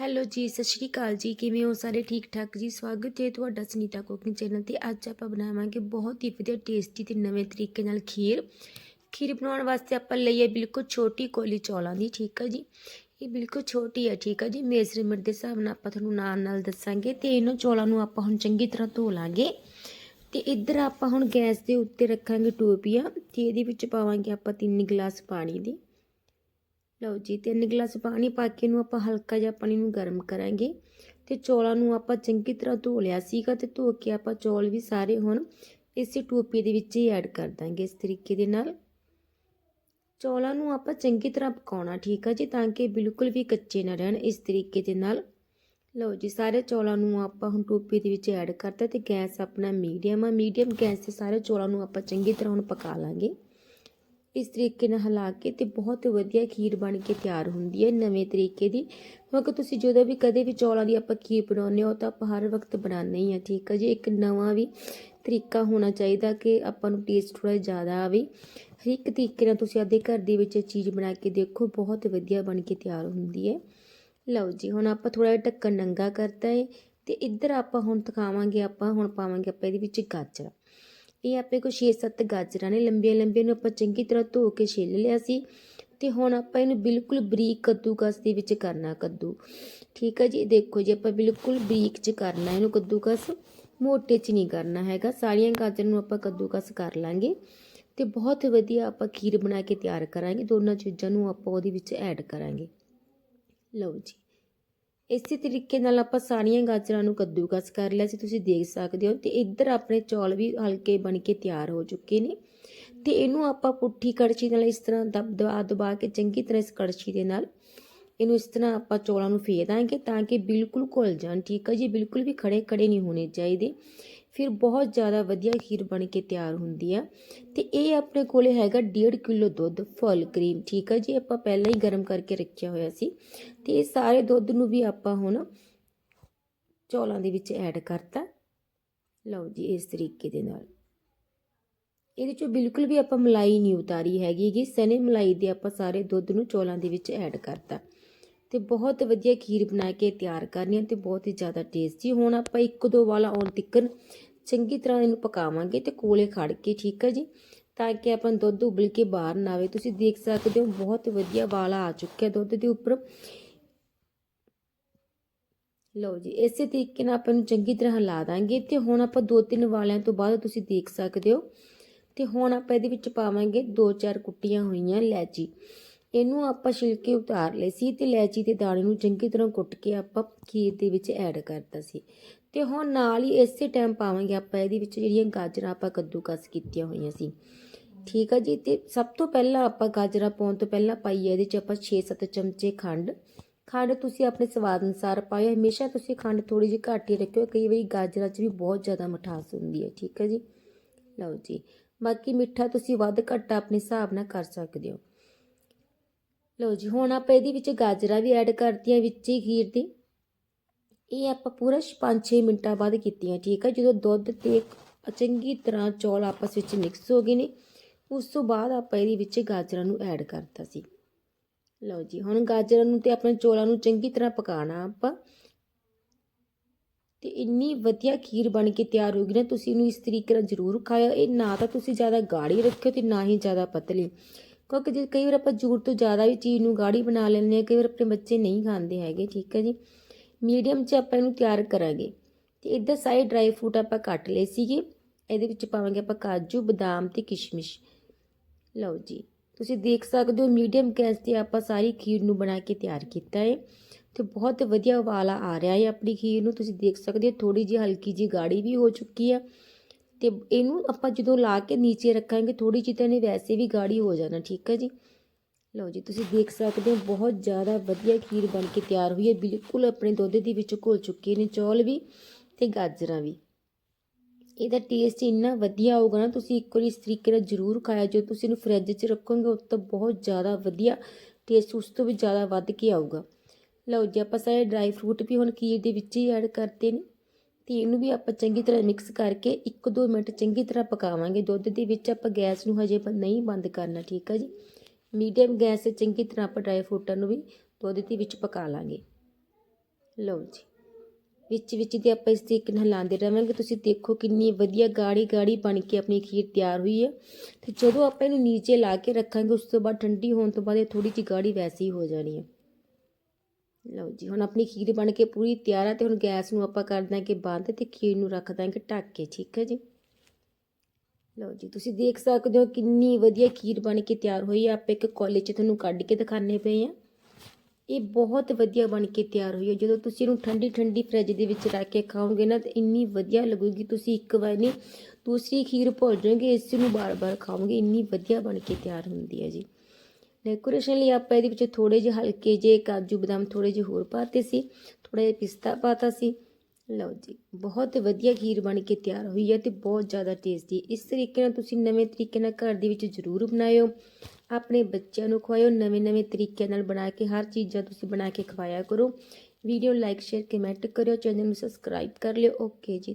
Hello ਜੀ, ਸਤਿ ਸ਼੍ਰੀ ਅਕਾਲ ਜੀ। ਕਿਵੇਂ ਹੋ ਸਾਰੇ? ਠੀਕ ਠਾਕ ਜੀ? ਸਵਾਗਤ ਹੈ ਤੁਹਾਡਾ ਸੁਨੀਤਾ ਕੁਕਿੰਗ ਚੈਨਲ ਤੇ। ਅੱਜ ਆਪਾਂ ਬਣਾਵਾਂਗੇ ਬਹੁਤ ਹੀ ਵਧੀਆ, ਟੇਸਟੀ ਤੇ ਨਵੇਂ ਤਰੀਕੇ ਨਾਲ ਖੀਰ। ਖੀਰ ਬਣਾਉਣ ਵਾਸਤੇ ਆਪਾਂ ਲਈਏ ਬਿਲਕੁਲ ਛੋਟੀ ਕੋਲੀ ਚੌਲਾਂ ਦੀ, ਠੀਕ ਹੈ ਜੀ? ਇਹ ਬਿਲਕੁਲ ਛੋਟੀ ਹੈ ਠੀਕ ਹੈ ਜੀ? ਮੇਜ਼ਰਮੈਂਟ ਦੇ ਹਿਸਾਬ ਨਾਲ ਆਪਾਂ ਤੁਹਾਨੂੰ ਨਾਲ ਨਾਲ ਦੱਸਾਂਗੇ ਤੇ ਇਹਨਾਂ ਚੌਲਾਂ ਨੂੰ ਆਪਾਂ ਹੁਣ ਚੰਗੀ ਤਰ੍ਹਾਂ ਧੋ ਲਾਂਗੇ। ਤੇ ਇੱਧਰ ਆਪਾਂ ਹੁਣ ਗੈਸ ਦੇ ਉੱਤੇ ਰੱਖਾਂਗੇ ਟੋਪੀਆ ਤੇ ਇਹਦੇ ਵਿੱਚ ਪਾਵਾਂਗੇ ਆਪਾਂ 3 ਗਲਾਸ ਪਾਣੀ ਦੀ। ਲਓ ਜੀ ਤਿੰਨ ਗਲਾਸ ਪਾਣੀ ਪਾ ਕੇ ਇਹਨੂੰ ਆਪਾਂ ਹਲਕਾ ਜਿਹਾ ਪਾਣੀ ਨੂੰ ਗਰਮ ਕਰਾਂਗੇ। ਤੇ ਚੌਲਾਂ ਨੂੰ ਆਪਾਂ ਚੰਗੀ ਤਰ੍ਹਾਂ ਧੋ ਲਿਆ ਸੀਗਾ ਤੇ ਧੋ ਕੇ ਆਪਾਂ ਚੌਲ ਵੀ ਸਾਰੇ ਹੁਣ ਇਸੇ ਟੋਪੀ ਦੇ ਵਿੱਚ ਹੀ ਐਡ ਕਰ ਦਾਂਗੇ ਇਸ ਤਰੀਕੇ ਦੇ ਨਾਲ। ਚੌਲਾਂ ਨੂੰ ਆਪਾਂ ਚੰਗੀ ਤਰ੍ਹਾਂ ਪਕਾਉਣਾ, ਠੀਕ ਆ ਜੀ, ਤਾਂ ਕਿ ਬਿਲਕੁਲ ਵੀ ਕੱਚੇ ਨਾ ਰਹਿਣ ਇਸ ਤਰੀਕੇ ਦੇ ਨਾਲ। ਲਓ ਜੀ, ਸਾਰੇ ਚੌਲਾਂ ਨੂੰ ਆਪਾਂ ਹੁਣ ਟੋਪੀ ਦੇ ਵਿੱਚ ਐਡ ਕਰਤਾ ਤੇ ਗੈਸ ਆਪਣਾ ਮੀਡੀਅਮ ਆ। ਮੀਡੀਅਮ ਗੈਸ ਤੇ ਸਾਰੇ ਚੌਲਾਂ ਨੂੰ ਆਪਾਂ ਚੰਗੀ ਤਰ੍ਹਾਂ ਹੁਣ ਪਕਾ ਲਾਂਗੇ। ਇਸ ਤਰੀਕੇ ਨਾਲ ਹਿਲਾ ਕੇ ਤੇ ਬਹੁਤ ਵਧੀਆ ਖੀਰ ਬਣ ਕੇ ਤਿਆਰ ਹੁੰਦੀ ਹੈ ਨਵੇਂ ਤਰੀਕੇ ਦੀ। ਕਿਉਂਕਿ ਤੁਸੀਂ ਜਦੋਂ ਵੀ ਕਦੇ ਵੀ ਚੌਲਾਂ ਦੀ ਆਪਾਂ ਖੀਰ ਬਣਾਉਂਦੇ ਹੋ ਤਾਂ ਆਪਾਂ ਹਰ ਵਕਤ ਬਣਾਉਂਦੇ ਹੀ ਆ ਠੀਕ ਹੈ ਜੀ? ਇੱਕ ਨਵਾਂ ਵੀ ਤਰੀਕਾ ਹੋਣਾ ਚਾਹੀਦਾ ਕਿ ਆਪਾਂ ਨੂੰ ਟੇਸਟ ਥੋੜਾ ਜ਼ਿਆਦਾ ਆਵੇ। ਹਰ ਇੱਕ ਤਰੀਕੇ ਨਾਲ ਤੁਸੀਂ ਆਪਦੇ ਘਰ ਦੇ ਵਿੱਚ ਇਹ ਚੀਜ਼ ਬਣਾ ਕੇ ਦੇਖੋ, ਬਹੁਤ ਵਧੀਆ ਬਣ ਕੇ ਤਿਆਰ ਹੁੰਦੀ ਹੈ। ਲਓ ਜੀ, ਹੁਣ ਆਪਾਂ ਥੋੜਾ ਜਿਹਾ ਢੱਕਣ ਨੰਗਾ ਕਰਤਾ ਹੈ ਤੇ ਇੱਧਰ ਆਪਾਂ ਹੁਣ ਤਕਾਵਾਂਗੇ ਆਪਾਂ ਹੁਣ ਪਾਵਾਂਗੇ ਆਪਾਂ ਇਹਦੇ ਵਿੱਚ ਗਾਜਰਾਂ। ਇਹ ਆਪੇ ਕੋ 6-7 ਗਾਜਰਾਂ ਨੇ ਲੰਬੀਆਂ ਲੰਬੀਆਂ ਨੂੰ ਆਪਾਂ ਚੰਗੀ ਤਰ੍ਹਾਂ ਧੋ ਕੇ ਛਿੱਲ ਲਿਆ ਸੀ ਤੇ ਹੁਣ ਆਪਾਂ ਇਹਨੂੰ ਬਿਲਕੁਲ ਬਰੀਕ ਕੱਦੂਕਸ ਦੇ ਵਿੱਚ ਕਰਨਾ ਕੱਦੂ। ਠੀਕ ਹੈ ਜੀ ਦੇਖੋ ਜੀ, ਆਪਾਂ ਬਿਲਕੁਲ ਬਰੀਕ ਚ ਕਰਨਾ ਇਹਨੂੰ ਕੱਦੂਕਸ। ਮੋਟੇ ਚ ਨਹੀਂ ਕਰਨਾ ਹੈਗਾ, ਸਾਰੀਆਂ ਗਾਜਰਾਂ ਨੂੰ ਆਪਾਂ ਕੱਦੂਕਸ ਕਰ ਲਾਂਗੇ ਤੇ ਬਹੁਤ ਵਧੀਆ ਆਪਾਂ ਖੀਰ ਬਣਾ ਕੇ ਤਿਆਰ ਕਰਾਂਗੇ, ਦੋਨਾਂ ਚੀਜ਼ਾਂ ਨੂੰ ਆਪਾਂ ਉਹਦੇ ਵਿੱਚ ਐਡ ਕਰਾਂਗੇ। ਲਓ ਜੀ। ਇਸੇ ਤਰੀਕੇ ਨਾਲ ਆਪਾਂ ਸਾਰੀਆਂ ਗਾਜਰਾਂ ਨੂੰ ਕੱਦੂਕਸ ਕਰ ਲਿਆ ਸੀ, ਤੁਸੀਂ ਦੇਖ ਸਕਦੇ ਹੋ। ਤੇ ਇੱਧਰ ਆਪਣੇ ਚੌਲ ਵੀ ਹਲਕੇ ਬਣ ਕੇ ਤਿਆਰ ਹੋ ਚੁੱਕੇ ਨੇ। ਤੇ ਇਹਨੂੰ ਆਪਾਂ ਪੁੱਠੀ ਕੜਛੀ ਨਾਲ ਇਸ ਤਰ੍ਹਾਂ ਦਬ ਦਬਾ ਦਬਾ ਕੇ ਚੰਗੀ ਤਰ੍ਹਾਂ ਇਸ ਕੜਛੀ ਦੇ ਨਾਲ ਇਹਨੂੰ ਇਸ ਤਰ੍ਹਾਂ ਆਪਾਂ ਚੌਲਾਂ ਨੂੰ ਫੇਰ ਦਾਂਗੇ ਤਾਂ ਕਿ ਬਿਲਕੁਲ ਘੁਲ ਜਾਣ, ਠੀਕ ਹੈ ਜੀ? ਬਿਲਕੁਲ ਵੀ ਖੜੇ ਖੜੇ ਨਹੀਂ ਹੋਣੇ ਚਾਹੀਦੇ। ਫਿਰ ਬਹੁਤ ਜ਼ਿਆਦਾ ਵਧੀਆ ਖੀਰ ਬਣ ਕੇ ਤਿਆਰ ਹੁੰਦੀ ਆ। ਤੇ ਇਹ ਆਪਣੇ ਕੋਲੇ ਹੈਗਾ 1.5 ਕਿਲੋ ਦੁੱਧ, ਫੁੱਲ ਕਰੀਮ, ਠੀਕ ਆ ਜੀ? ਆਪਾਂ ਪਹਿਲਾਂ ਹੀ ਗਰਮ ਕਰਕੇ ਰੱਖਿਆ ਹੋਇਆ ਸੀ। ਤੇ ਇਹ ਸਾਰੇ ਦੁੱਧ ਨੂੰ ਵੀ ਆਪਾਂ ਹੁਣ ਚੌਲਾਂ ਦੇ ਵਿੱਚ ਐਡ ਕਰਤਾ। ਲਓ ਜੀ, ਇਸ ਤਰੀਕੇ ਦੇ ਨਾਲ। ਇਹਦੇ ਚੋਂ ਬਿਲਕੁਲ ਵੀ ਆਪਾਂ ਮਲਾਈ ਨਹੀਂ ਉਤਾਰੀ ਹੈਗੀ ਕਿ ਸਨੇ ਮਲਾਈ ਦੇ ਆਪਾਂ ਸਾਰੇ ਦੁੱਧ ਨੂੰ ਚੌਲਾਂ ਦੇ ਵਿੱਚ ਐਡ ਕਰਤਾ। ਤੇ ਬਹੁਤ ਵਧੀਆ ਖੀਰ ਬਣਾ ਕੇ ਤਿਆਰ ਕਰਨੀ ਹੈ ਤੇ ਬਹੁਤ ਹੀ ਜ਼ਿਆਦਾ ਟੇਸਟੀ ਹੁਣ ਆਪਾਂ ਇੱਕ ਦੋ ਵਾਲਾ ਆਉਣ ਤਿੱਕਰ ਚੰਗੀ ਤਰ੍ਹਾਂ ਇਹਨੂੰ ਪਕਾਵਾਂਗੇ ਤੇ ਕੋਲੇ ਖੜ ਕੇ, ਠੀਕ ਹੈ ਜੀ? ਤਾਂ ਕਿ ਆਪਾਂ ਦੁੱਧ ਉਬਲ ਕੇ ਬਾਹਰ ਨਾ ਆਵੇ। ਤੁਸੀਂ ਦੇਖ ਸਕਦੇ ਹੋ ਬਹੁਤ ਵਧੀਆ ਵਾਲਾ ਆ ਚੁੱਕਿਆ ਦੁੱਧ ਦੇ ਉੱਪਰ। ਲਓ ਜੀ, ਇਸੇ ਤਰੀਕੇ ਨਾਲ ਆਪਾਂ ਨੂੰ ਚੰਗੀ ਤਰ੍ਹਾਂ ਹਿਲਾ ਦਾਂਗੇ ਤੇ ਹੁਣ ਆਪਾਂ ਦੋ ਤਿੰਨ ਵਾਲਿਆਂ ਤੋਂ ਬਾਅਦ ਤੁਸੀਂ ਦੇਖ ਸਕਦੇ ਹੋ। ਤੇ ਹੁਣ ਆਪਾਂ ਇਹਦੇ ਵਿੱਚ ਪਾਵਾਂਗੇ ਦੋ ਚਾਰ ਕੁੱਟੀਆਂ ਹੋਈਆਂ ਇਲਾਚੀ ਇਹਨੂੰ ਆਪਾਂ ਛਿਲਕੇ ਉਤਾਰ ਲਏ ਸੀ ਤੇ ਇਲਾਚੀ ਦੇ ਦਾਣੇ ਨੂੰ ਚੰਗੀ ਤਰ੍ਹਾਂ ਕੁੱਟ ਕੇ ਆਪਾਂ ਖੀਰ ਦੇ ਵਿੱਚ ਐਡ ਕਰਤਾ ਸੀ। ਤੇ ਹੁਣ ਨਾਲ ਹੀ ਇਸੇ ਟਾਈਮ ਪਾਵਾਂਗੇ ਆਪਾਂ ਇਹਦੇ ਵਿੱਚ ਜਿਹੜੀਆਂ ਗਾਜਰਾਂ ਆਪਾਂ ਕੱਦੂਕਸ ਕੀਤੀਆਂ ਹੋਈਆਂ ਸੀ। ਠੀਕ ਆ ਜੀ, ਤੇ ਸਭ ਤੋਂ ਪਹਿਲਾਂ ਆਪਾਂ ਗਾਜਰਾਂ ਪਾਉਣ ਤੋਂ ਪਹਿਲਾਂ ਪਾਈਏ ਇਹਦੇ ਚ ਆਪਾਂ 6-7 ਚਮਚੇ ਖੰਡ। ਖੰਡ ਤੁਸੀਂ ਆਪਣੇ ਸਵਾਦ ਅਨੁਸਾਰ ਪਾਇਓ ਹਮੇਸ਼ਾ ਤੁਸੀਂ ਖੰਡ ਥੋੜੀ ਜਿਹੀ ਘੱਟ ਹੀ ਰੱਖਿਓ, ਕਈ ਵਾਰੀ ਗਾਜਰਾਂ 'ਚ ਵੀ ਬਹੁਤ ਜ਼ਿਆਦਾ ਮਿਠਾਸ ਹੁੰਦੀ ਹੈ ਠੀਕ ਹੈ ਜੀ? ਲਓ ਜੀ, ਬਾਕੀ ਮਿੱਠਾ ਤੁਸੀਂ ਵੱਧ ਘੱਟ ਆਪਣੇ ਹਿਸਾਬ ਨਾਲ ਕਰ ਸਕਦੇ ਹੋ। ਲਓ ਜੀ, ਹੁਣ ਆਪਾਂ ਇਹਦੇ ਵਿੱਚ ਗਾਜਰਾਂ ਵੀ ਐਡ ਕਰਤੀਆਂ, ਵਿੱਚ ਹੀ ਖੀਰ ਦੀ। ਇਹ ਆਪਾਂ ਪੂਰਾ 5-6 ਮਿੰਟਾਂ ਬਾਅਦ ਕੀਤੀਆਂ, ਠੀਕ ਹੈ ਜਦੋਂ ਦੁੱਧ ਤੇ ਚੰਗੀ ਤਰ੍ਹਾਂ ਚੌਲ ਆਪਸ ਵਿੱਚ ਮਿਕਸ ਹੋ ਗਏ ਨੇ, ਉਸ ਤੋਂ ਬਾਅਦ ਆਪਾਂ ਇਹਦੇ ਵਿੱਚ ਗਾਜਰਾਂ ਨੂੰ ਐਡ ਕਰਤਾ ਸੀ। ਲਓ ਜੀ, ਹੁਣ ਗਾਜਰਾਂ ਨੂੰ ਤੇ ਆਪਣੇ ਚੌਲਾਂ ਨੂੰ ਚੰਗੀ ਤਰ੍ਹਾਂ ਪਕਾਉਣਾ ਆਪਾਂ। ਤੇ ਇੰਨੀ ਵਧੀਆ ਖੀਰ ਬਣ ਕੇ ਤਿਆਰ ਹੋ ਗਈ ਨਾ, ਤੁਸੀਂ ਇਹਨੂੰ ਇਸ ਤਰੀਕੇ ਨਾਲ ਜ਼ਰੂਰ ਖਾਇਓ। ਇਹ ਨਾ ਤਾਂ ਤੁਸੀਂ ਜ਼ਿਆਦਾ ਗਾੜੀ ਰੱਖਿਓ ਤੇ ਨਾ ਹੀ ਜ਼ਿਆਦਾ ਪਤਲੀ। ਕਿਉਂਕਿ ਜੇ ਕਈ ਵਾਰ ਆਪਾਂ ਜ਼ਰੂਰਤ ਤੋਂ ਜ਼ਿਆਦਾ ਵੀ ਚੀਜ਼ ਨੂੰ ਗਾੜੀ ਬਣਾ ਲੈਂਦੇ ਹਾਂ, ਕਈ ਵਾਰ ਆਪਣੇ ਬੱਚੇ ਨਹੀਂ ਖਾਂਦੇ ਹੈਗੇ, ਠੀਕ ਹੈ ਜੀ। ਮੀਡੀਅਮ 'ਚ ਆਪਾਂ ਇਹਨੂੰ ਤਿਆਰ ਕਰਾਂਗੇ। ਤੇ ਇੱਧਰ ਸਾਰੇ ਡਰਾਈ ਫਰੂਟ ਆਪਾਂ ਕੱਟ ਲਏ ਸੀਗੇ। ਇਹਦੇ ਵਿੱਚ ਪਾਵਾਂਗੇ ਆਪਾਂ ਕਾਜੂ, ਬਦਾਮ ਤੇ ਕਿਸ਼ਮਿਸ਼। ਲਓ ਜੀ, ਤੁਸੀਂ ਦੇਖ ਸਕਦੇ ਹੋ ਮੀਡੀਅਮ ਗੈਸ ਤੇ ਆਪਾਂ ਸਾਰੀ ਖੀਰ ਨੂੰ ਬਣਾ ਕੇ ਤਿਆਰ ਕੀਤਾ ਹੈ। ਤੇ ਬਹੁਤ ਵਧੀਆ ਉਬਾਲਾ ਆ ਰਿਹਾ ਹੈ ਆਪਣੀ ਖੀਰ ਨੂੰ। ਤੁਸੀਂ ਦੇਖ ਸਕਦੇ ਹੋ ਥੋੜੀ ਜਿਹੀ ਹਲਕੀ ਜਿਹੀ ਗਾੜੀ ਵੀ ਹੋ ਚੁੱਕੀ ਆ ਤੇ ਇਹਨੂੰ ਆਪਾਂ ਜਦੋਂ ਲਾ ਕੇ ਨੀਚੇ ਰੱਖਾਂਗੇ ਥੋੜੀ ਜਿਹੀ ਤਾਂ ਇਹਨੇ ਵੈਸੇ ਵੀ ਗਾੜੀ ਹੋ ਜਾਣਾ, ਠੀਕ ਹੈ ਜੀ? ਲਓ ਜੀ, ਤੁਸੀਂ ਦੇਖ ਸਕਦੇ ਹੋ, ਬਹੁਤ ਜ਼ਿਆਦਾ ਵਧੀਆ ਖੀਰ ਬਣ ਕੇ ਤਿਆਰ ਹੋਈ ਹੈ। ਬਿਲਕੁਲ ਆਪਣੇ ਦੁੱਧ ਦੇ ਵਿੱਚ ਘੁਲ ਚੁੱਕੇ ਨੇ ਚੌਲ ਵੀ ਤੇ ਗਾਜਰਾਂ ਵੀ। ਇਹਦਾ ਟੇਸਟ ਇੰਨਾ ਵਧੀਆ ਆਊਗਾ ਨਾ, ਤੁਸੀਂ ਇੱਕ ਵਾਰੀ ਇਸ ਤਰੀਕੇ ਨਾਲ ਜ਼ਰੂਰ ਖਾਇਆ ਜੋ ਤੁਸੀਂ ਇਹਨੂੰ ਫਰਿੱਜ 'ਚ ਰੱਖੋਗੇ ਉਹ ਤੋਂ ਬਹੁਤ ਜ਼ਿਆਦਾ ਵਧੀਆ ਟੇਸਟ ਉਸ ਤੋਂ ਵੀ ਜ਼ਿਆਦਾ ਵੱਧ ਕੇ ਆਊਗਾ। ਲਓ ਜੀ, ਆਪਾਂ ਸਾਰੇ ਡਰਾਈ ਫਰੂਟ ਵੀ ਹੁਣ ਖੀਰ ਦੇ ਵਿੱਚ ਹੀ ਐਡ ਕਰਤੇ ਨੇ। ਤੇ ਇਹਨੂੰ ਵੀ ਆਪਾਂ ਚੰਗੀ ਤਰ੍ਹਾਂ ਮਿਕਸ ਕਰਕੇ 1-2 ਮਿੰਟ ਚੰਗੀ ਤਰ੍ਹਾਂ ਪਕਾਵਾਂਗੇ। ਦੁੱਧ ਦੇ ਵਿੱਚ ਆਪਾਂ ਗੈਸ ਨੂੰ ਹਜੇ ਨਹੀਂ ਬੰਦ ਕਰਨਾ, ਠੀਕ ਆ ਜੀ? ਮੀਡੀਅਮ ਗੈਸ ਤੇ ਚੰਗੀ ਤਰ੍ਹਾਂ ਆਪਾਂ ਡਰਾਈ ਫਰੂਟਾਂ ਨੂੰ ਵੀ ਦੁੱਧ ਦੇ ਵਿੱਚ ਪਕਾ ਲਾਂਗੇ। ਲਓ ਜੀ। ਵਿੱਚ ਵਿੱਚ ਤੇ ਆਪਾਂ ਇਸ ਤਰੀਕੇ ਨਾਲ ਹਿਲਾਉਂਦੇ ਰਹਾਂਗੇ ਤੁਸੀਂ ਦੇਖੋ ਕਿੰਨੀ ਵਧੀਆ ਗਾੜੀ ਗਾੜੀ ਬਣ ਕੇ ਆਪਣੀ ਖੀਰ ਤਿਆਰ ਹੋਈ ਹੈ ਤੇ ਜਦੋਂ ਆਪਾਂ ਇਹਨੂੰ ਨੀਚੇ ਲਾ ਕੇ ਰੱਖਾਂਗੇ, ਉਸ ਤੋਂ ਬਾਅਦ ਠੰਡੀ ਹੋਣ ਤੋਂ ਬਾਅਦ ਇਹ ਥੋੜੀ ਜਿਹੀ ਗਾੜੀ ਵੈਸੇ ਹੀ ਹੋ ਜਾਣੀ ਹੈ ਲਓ ਜੀ, ਹੁਣ ਆਪਣੀ ਖੀਰ ਬਣ ਕੇ ਪੂਰੀ ਤਿਆਰ ਹੈ ਤੇ ਹੁਣ ਗੈਸ ਨੂੰ ਆਪਾਂ ਕਰ ਦਾਂਗੇ ਬੰਦ ਤੇ ਖੀਰ ਨੂੰ ਰੱਖ ਦਾਂਗੇ ਢੱਕ ਕੇ, ਠੀਕ ਹੈ ਜੀ? ਲਓ ਜੀ, ਤੁਸੀਂ ਦੇਖ ਸਕਦੇ ਹੋ ਕਿੰਨੀ ਵਧੀਆ ਖੀਰ ਬਣ ਕੇ ਤਿਆਰ ਹੋਈ ਹੈ ਆਪਾਂ ਇੱਕ ਕੌਲੇ 'ਚ ਤੁਹਾਨੂੰ ਕੱਢ ਕੇ ਦਿਖਾਣੇ ਪਏ ਆ ਇਹ ਬਹੁਤ ਵਧੀਆ ਬਣ ਕੇ ਤਿਆਰ ਹੋਈ ਹੈ ਜਦੋਂ ਤੁਸੀਂ ਇਹਨੂੰ ਠੰਡੀ ਠੰਡੀ ਫਰਿੱਜ ਦੇ ਵਿੱਚ ਰੱਖ ਕੇ ਖਾਓਗੇ ਨਾ, ਤਾਂ ਇੰਨੀ ਵਧੀਆ ਲੱਗੂਗੀ। ਤੁਸੀਂ ਇੱਕ ਵਾਰ ਨਹੀਂ, ਦੂਸਰੀ ਖੀਰ ਭੁੱਲ ਜਾਓਗੇ, ਇਸ ਨੂੰ ਬਾਰ-ਬਾਰ ਖਾਓਗੇ। ਇੰਨੀ ਵਧੀਆ ਬਣ ਕੇ ਤਿਆਰ ਹੁੰਦੀ ਹੈ ਜੀ। ਡੈਕੋਰੇਸ਼ਨ ਲਈ ਆਪਾਂ ਇਹਦੇ ਵਿੱਚ ਥੋੜੇ ਜਿਹੇ ਹਲਕੇ ਜਿਹੇ ਕਾਜੂ ਬਦਾਮ ਥੋੜੇ ਜਿਹੇ ਹੋਰ ਪਾਤੇ ਸੀ ਥੋੜਾ ਜਿਹਾ ਪਿਸਤਾ ਪਾਤਾ ਸੀ। ਲਓ ਜੀ, ਬਹੁਤ ਵਧੀਆ ਖੀਰ ਬਣ ਕੇ ਤਿਆਰ ਹੋਈ ਹੈ ਤੇ ਬਹੁਤ ਜ਼ਿਆਦਾ ਟੇਸਟੀ ਇਸ ਤਰੀਕੇ ਨਾਲ ਤੁਸੀਂ ਨਵੇਂ ਤਰੀਕੇ ਨਾਲ ਘਰ ਦੇ ਵਿੱਚ ਜ਼ਰੂਰ ਬਣਾਇਓ। ਆਪਣੇ ਬੱਚਿਆਂ ਨੂੰ ਖਵਾਇਓ ਨਵੇਂ-ਨਵੇਂ ਤਰੀਕੇ ਨਾਲ ਬਣਾ ਕੇ, ਹਰ ਚੀਜ਼ਾਂ ਤੁਸੀਂ ਬਣਾ ਕੇ ਖਵਾਇਆ ਕਰੋ। ਵੀਡੀਓ ਲਾਈਕ ਸ਼ੇਅਰ ਕਮੈਂਟ ਕਰਿਓ ਚੈਨਲ ਨੂੰ ਸਬਸਕ੍ਰਾਈਬ ਕਰ ਲਿਓ। ਓਕੇ ਜੀ